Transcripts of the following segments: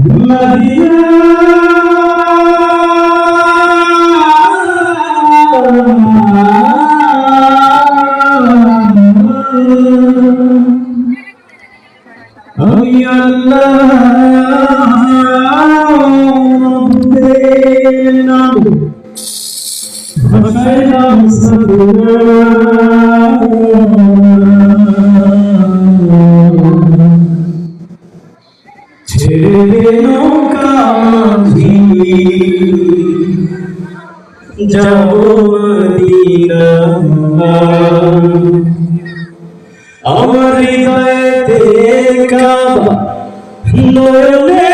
الذين যাব আমার হৃদয়েতে কাবা নয়নে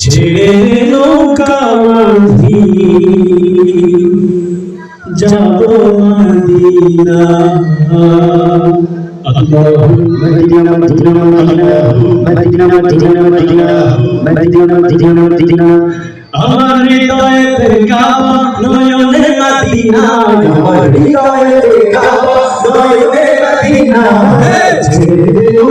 ছেড়ে নৌকা মাঝি যাব মদিনা. আমার মদিনা আমার মদিনা কামাজি যাব মদিনা ছেড়ে ও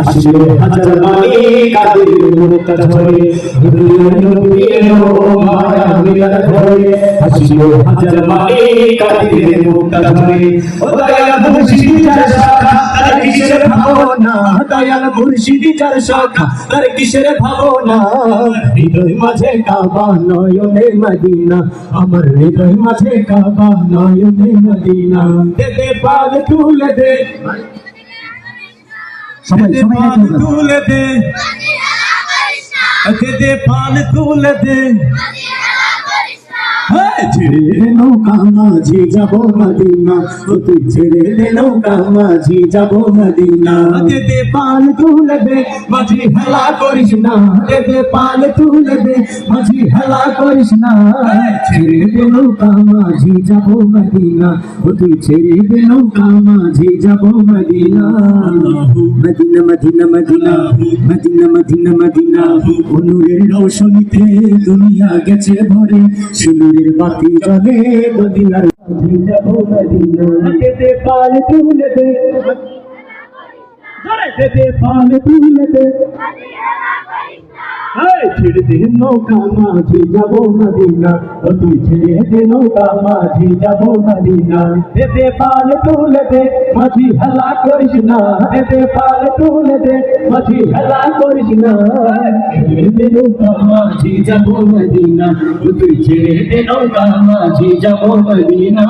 আসলে হাজার মানি কাদের মুক্তা ঝরে দুনিয়ার মায়া মিলার ঘরে আসলে হাজার মানি কাদের মুক্তা ঝরে ও দয়াল মুর্শিদি যার শাখা তার কিসের ভাবনা দয়াল মুর্শিদি যার আমার হৃদয় মাঝে কাবা নয়নে মদিনা দে পাল তুলে দে সবাই সবাই তুলে দে। দে। ছেড়ে ছেড়ে নৌকা মাঝি যাব মদিনা। ও তুই ছেড়ে দে নৌকা মাঝি যাব মদিনা। দে দে পাল তুলে দে মাঝি হেলা করিস না। দে দে পাল তুলে দে মাঝি হেলা করিস না। ছেড়ে দে নৌকা মাঝি যাব মদিনা। ও তুই ছেড়ে দে নৌকা মাঝি যাব Medina. Medina Medina Medina Medina Medina Medina. অনুরের রোশনীতে দুনিয়া গেছে ভরে। নবীর বাতি জলে মদিনার যেতে পাল পাল তুলে দে। ছেড়ে দে নৌকা মাঝি যাব মদিনা। ও তুই ছেড়ে দে নৌকা মাঝি যাব মদিনা। দে দে পাল তুলে দে, মাঝি হেলা করিস না। দে দে পাল তুলে দে, মাঝি হেলা করিস না। ছেড়ে দে নৌকা মাঝি যাব মদিনা। ও তুই ছেড়ে দে নৌকা মাঝি যাব মদিনা।